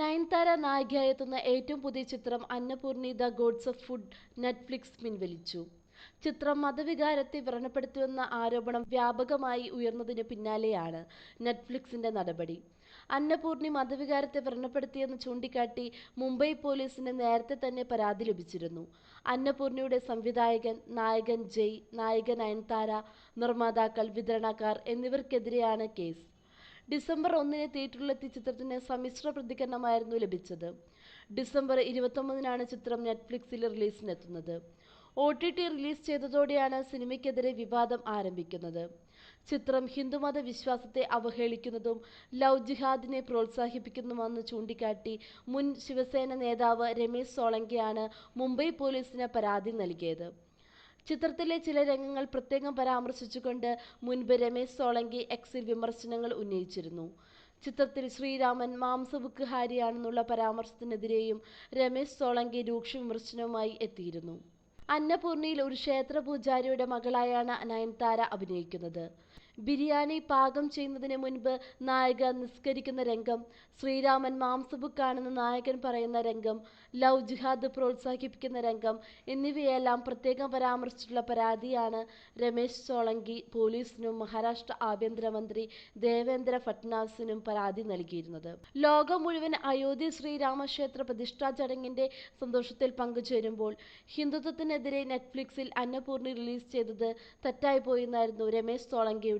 നയൻതാര നായികയായി എത്തുന്ന ഏറ്റവും പുതിയ ചിത്രം Annapoorani the gods of food Netflix പിൻവലിച്ചു. ചിത്രം മതവികാരത്തെ വ്രണപ്പെടുത്തുമെന്ന ആരോപണം വ്യാപകമായി ഉയർന്നതിന് പിന്നാലെയാണ് നെറ്റ്ഫ്ലിക്സിന്റെ നടപടി. അന്നപൂർണി മതവികാരത്തെ വ്രണപ്പെടുത്തിയെന്ന് ചൂണ്ടിക്കാട്ടി മുംബൈ പോലീസിന് നേരത്തെ തന്നെ പരാതി ലഭിച്ചിരുന്നു. അന്നപൂർണിയുടെ സംവിധായകൻ നായകൻ ജയ് നായിക നയൻതാര നിർമ്മാതാക്കൾ വിതരണക്കാർ എന്നിവർക്കെതിരെയാണ് കേസ്. ഡിസംബർ ഒന്നിന് തിയേറ്ററിലെത്തിയ ചിത്രത്തിന് സമ്മിശ്ര പ്രതികരണമായിരുന്നു ലഭിച്ചത്. ഡിസംബർ ഇരുപത്തൊമ്പതിനാണ് ചിത്രം നെറ്റ്ഫ്ലിക്സിൽ റിലീസിനെത്തുന്നത്. ഒ ടി ടി റിലീസ് ചെയ്തതോടെയാണ് സിനിമയ്ക്കെതിരെ വിവാദം ആരംഭിക്കുന്നത്. ചിത്രം ഹിന്ദുമത വിശ്വാസത്തെ അവഹേളിക്കുന്നതും ലവ് ജിഹാദിനെ പ്രോത്സാഹിപ്പിക്കുന്നതുമെന്ന് ചൂണ്ടിക്കാട്ടി മുൻ ശിവസേന നേതാവ് രമേശ് സോളങ്കിയാണ് മുംബൈ പോലീസിന് പരാതി നൽകിയത്. ചിത്രത്തിലെ ചില രംഗങ്ങൾ പ്രത്യേകം പരാമർശിച്ചുകൊണ്ട് മുൻപ് രമേശ് സോളങ്കി എക്സിൽ വിമർശനങ്ങൾ ഉന്നയിച്ചിരുന്നു. ചിത്രത്തിൽ ശ്രീരാമൻ മാംസബുക്കുഹാരിയാണെന്നുള്ള പരാമർശത്തിനെതിരെയും രമേശ് സോളങ്കി രൂക്ഷ വിമർശനവുമായി എത്തിയിരുന്നു. അന്നപൂർണിയിൽ ഒരു ക്ഷേത്ര പൂജാരിയുടെ മകളായാണ് നയൻതാര അഭിനയിക്കുന്നത്. ബിരിയാണി പാകം ചെയ്യുന്നതിന് മുൻപ് നായിക നിസ്കരിക്കുന്ന രംഗം ശ്രീരാമൻ മാംസബുക്കാണെന്ന് നായകൻ പറയുന്ന രംഗം ലവ് ജിഹാദ് പ്രോത്സാഹിപ്പിക്കുന്ന രംഗം എന്നിവയെല്ലാം പ്രത്യേകം പരാമർശിച്ചിട്ടുള്ള പരാതിയാണ് രമേശ് സോളങ്കി പോലീസിനും മഹാരാഷ്ട്ര ആഭ്യന്തരമന്ത്രി ദേവേന്ദ്ര ഫട്നാവിസിനും പരാതി നൽകിയിരുന്നത്. ലോകം മുഴുവൻ അയോധ്യ ശ്രീരാമക്ഷേത്ര പ്രതിഷ്ഠാ ചടങ്ങിന്റെ സന്തോഷത്തിൽ പങ്കുചേരുമ്പോൾ ഹിന്ദുത്വത്തിനെതിരെ നെറ്റ്ഫ്ലിക്സിൽ അന്നപൂർണി റിലീസ് ചെയ്തത് തെറ്റായി പോയെന്നായിരുന്നു രമേശ് സോളങ്കിയുടെ